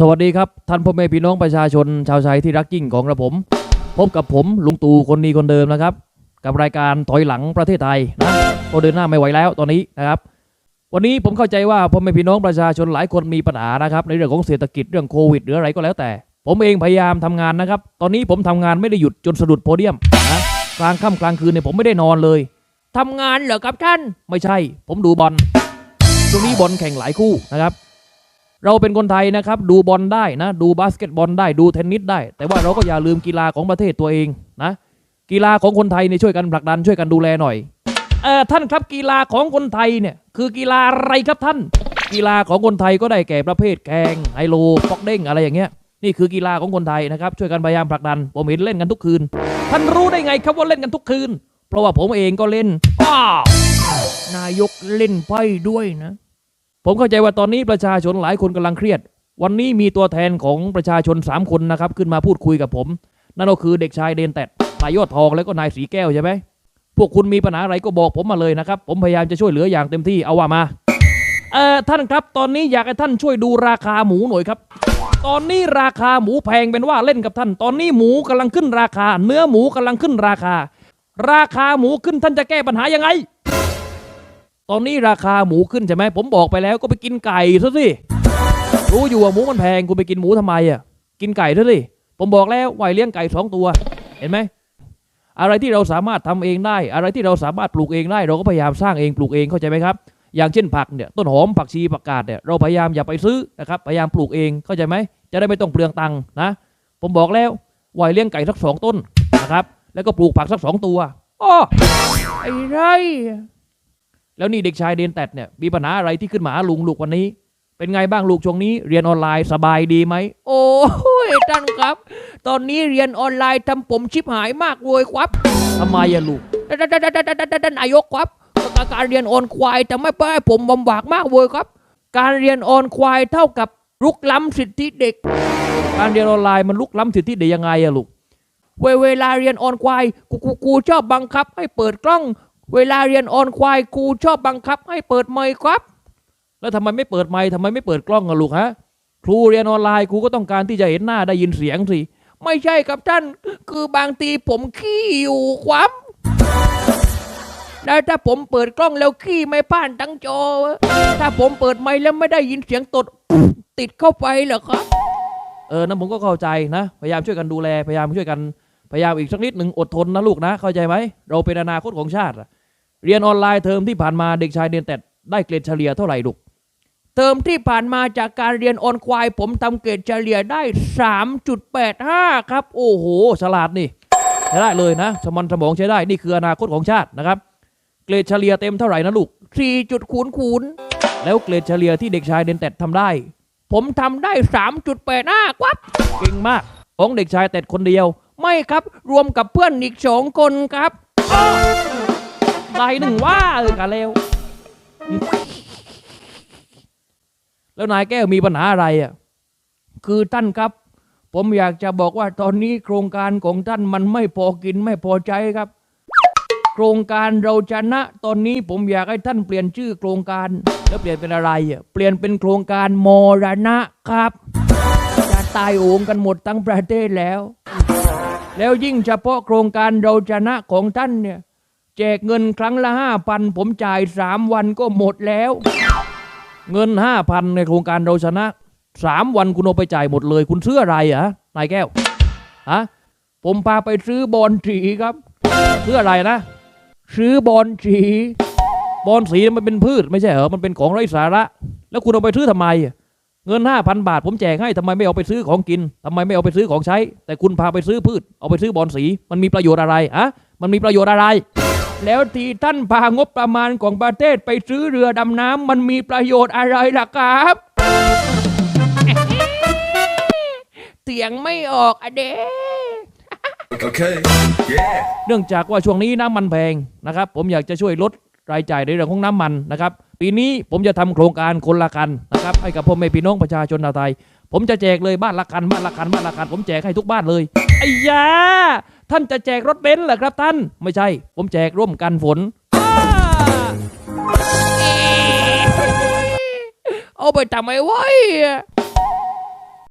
สวัสดีครับท่านพ่อแม่พี่น้องประชาชน ชาวไทยที่รักยิ่งของกระผม พบกับผมลุงตู่คนดีคนเดิมนะครับ กับรายการถอยหลังประเทศไทยนะเพราะเดินหน้าไม่ไหวแล้วตอนนี้นะครับ วันนี้ผมเข้าใจว่าพ่อแม่พี่น้องประชาชนหลายคนมีปัญหานะครับ ในเรื่องของเศรษฐกิจเรื่องโควิดหรืออะไรก็แล้วแต่ ผมเองพยายามทำงานนะครับ ตอนนี้ผมทำงานไม่ได้หยุดจนสะดุดโพเดียมนะกลางค่ำกลางคืนเนี่ยผมไม่ได้นอนเลยทำงานเหรอครับท่านไม่ใช่ ผมดูบอลช่วงนี้บอลแข่งหลายคู่นะครับ เราเป็นคนไทยนะครับดูบอลได้นะดูบาสเกตบอลได้ดูเทนนิสได้ แต่ว่าเราก็อย่าลืมกีฬาของประเทศตัวเองนะกีฬาของคนไทยเนี่ยช่วยกันผลักดันช่วยกันดูแลหน่อยเออท่านครับกีฬาของคนไทยเนี่ยคือกีฬาอะไรครับท่าน กีฬาของคนไทยก็ได้แก่ประเภทแข่งไฮโลฟอกเด้งอะไรอย่างเงี้ยนี่คือกีฬาของคนไทยนะครับช่วยกันพยายามผลักดัน ผมเห็นเล่นกันทุกคืน ท่านรู้ได้ไงครับว่าเล่นกันทุกคืน เพราะว่าผมเองก็เล่นอ้านายกเล่นไพ่ด้วยนะ ผมเข้าใจว่าตอนนี้ประชาชนหลายคนกำลังเครียด วันนี้มีตัวแทนของประชาชน 3 คนนะครับ ขึ้นมาพูดคุยกับผม นั่นก็คือเด็กชายเดนแตดนายยอดทองแล้วก็นายสีแก้วใช่ไหมพวกคุณมีปัญหาอะไรก็บอกผมมาเลยนะครับ ผมพยายามจะช่วยเหลืออย่างเต็มที่เอาว่ามาเอ่อท่านครับ ตอนนี้อยากให้ท่านช่วยดูราคาหมูหน่อยครับ ตอนนี้ราคาหมูแพงเป็นว่าเล่นกับท่าน ตอนนี้หมูกำลังขึ้นราคา เนื้อหมูกำลังขึ้นราคา ราคาหมูขึ้นท่านจะแก้ปัญหายังไง ตอนนี้ราคาหมูขึ้นใช่ไหมผมบอกไปแล้วก็ไปกินไก่ซะสิรู้อยู่ว่าหมูมันแพงคุณไปกินหมูทำไมอะกินไก่ซะสิผมบอกแล้วไวเลี้ยงไก่สองตัว เห็นไหมอะไรที่เราสามารถทำเองได้ อะไรที่เราสามารถปลูกเองได้ เราก็พยายามสร้างเองปลูกเองเข้าใจไหมครับ อย่างเช่นผักเนี่ยต้นหอมผักชีผักกาดเนี่ยเราพยายามอย่าไปซื้อนะครับพยายามปลูกเองเข้าใจไหมจะได้ไม่ต้องเปลืองตังค์นะผมบอกแล้วไวเลี้ยงไก่สักสองต้นนะครับแล้วก็ปลูกผักสักสองตัวอ้อไอ้ไร แล้วนี่เด็กชายเดนแตดเนี่ยมีปัญหาอะไรที่ขึ้นมาหาลุงลูกวันนี้ เป็นไงบ้างลูกช่วงนี้ เรียนออนไลน์สบายดีไหม โอ้ยท่านครับ ตอนนี้เรียนออนไลน์ทำผมชิบหายมากเลยครับทำไมอะลูกท่านนายกครับการเรียนออนควายทำให้ป้ายผมบำบากมากเลยครับ การเรียนออนควายเท่ากับลุกล้ำสิทธิเด็ก การเรียนออนไลน์มันลุกล้ำสิทธิเด็กยังไงอะลูกเวเวลาเรียนออนควายกูกูกูชอบบังคับให้เปิดกล้อง เวลาเรียนออนควายครูชอบบังคับ ให้เปิดไมค์ครับ แล้วทำไมไม่เปิดไมค์ทำไมไม่เปิดกล้องอะลูกฮะครูเรียนออนไลน์ครูก็ต้องการที่จะเห็นหน้าได้ยินเสียงสิไม่ใช่ครับท่าน คือบางทีผมขี้อยู่ครับแล้วถ้าผมเปิดกล้องแล้วขี้ไม่ผ่านทั้งจอ ถ้าผมเปิดไมค์แล้วไม่ได้ยินเสียงตดติดเข้าไปเหรอครับ เออนั้นผมก็เข้าใจนะ พยายามช่วยกันดูแล พยายามช่วยกัน พยายามอีกสักนิดหนึ่งอดทนนะลูกนะ เข้าใจไหม เราเป็นอนาคตของชาติ เรียนออนไลน์เทอมที่ผ่านมาเด็กชายเรียนแต่ได้เกรดเฉลี่ยเท่าไหร่ลูก เทอมที่ผ่านมาจากการเรียนออนควาย ผมทำเกรดเฉลี่ยได้ 3.85 ครับ โอ้โห ฉลาดนี่ใช้ได้เลยนะ สมองสมองใช้ได้ นี่คืออนาคตของชาตินะครับ เกรดเฉลี่ยเต็มเท่าไหร่นะลูก 4. จุดคูณคูณแล้วเกรดเฉลี่ยที่เด็กชายเดนแตดทำได้ ผมทำได้ 3.85ครับเก่งมากของเด็กชายแต่คนเดียว ไม่ครับ รวมกับเพื่อนอีกสองคนครับ อ้อได้หนึ่งว่าเออกะเลวแล้วนายแก้วมีปัญหาอะไรอะ คือท่านครับ ผมอยากจะบอกว่าตอนนี้โครงการของท่านมันไม่พอกินไม่พอใจครับ โครงการเราชนะตอนนี้ผมอยากให้ท่านเปลี่ยนชื่อโครงการ แล้วเปลี่ยนเป็นอะไรอะเปลี่ยนเป็นโครงการมรณะครับจะตายโหงกันหมดทั้งประเทศแล้วแล้วยิ่งเฉพาะโครงการเราชนะของท่านเนี่ย แจกเงินครั้งละห้าพันผมจ่ายสามวันก็หมดแล้ว เงินห้าพันในโครงการเราชนะสามวันคุณเอาไปจ่ายหมดเลย คุณซื้ออะไรอะนายแก้วฮะผมพาไปซื้อบอลสีครับซื้ออะไรนะ ซื้อบอลสีบอลสีมันเป็นพืชไม่ใช่เหรอมันเป็นของไร้สาระ แล้วคุณเอาไปซื้อทำไมเงินห้าพันบาท ผมแจกให้ทำไมไม่เอาไปซื้อของกินทำไมไม่เอาไปซื้อของใช้ แต่คุณพาไปซื้อพืช เอาไปซื้อบอลสี มันมีประโยชน์อะไรอะมันมีประโยชน์อะไร แล้วที่ท่านพางบประมาณของประเทศไปซื้อเรือดำน้ำมันมีประโยชน์อะไรล่ะครับเสียงไม่ออกอะเด้ Okay. Yeah. เนื่องจากว่าช่วงนี้น้ำมันแพงนะครับ ผมอยากจะช่วยลดรายจ่ายในเรื่องของน้ำมันนะครับ ปีนี้ผมจะทำโครงการคนละคันนะครับให้กับพ่อแม่พี่น้องประชาชนชาวไทย ผมจะแจกเลยบ้านละคันบ้านละคันบ้านละคันผมแจกให้ทุกบ้านเลยไอ้ยา ท่านจะแจกรถเบนซ์เหรอครับท่าน ไม่ใช่ ผมแจกร่วมกันฝนอ้าเอาไปทำไมไว้อะ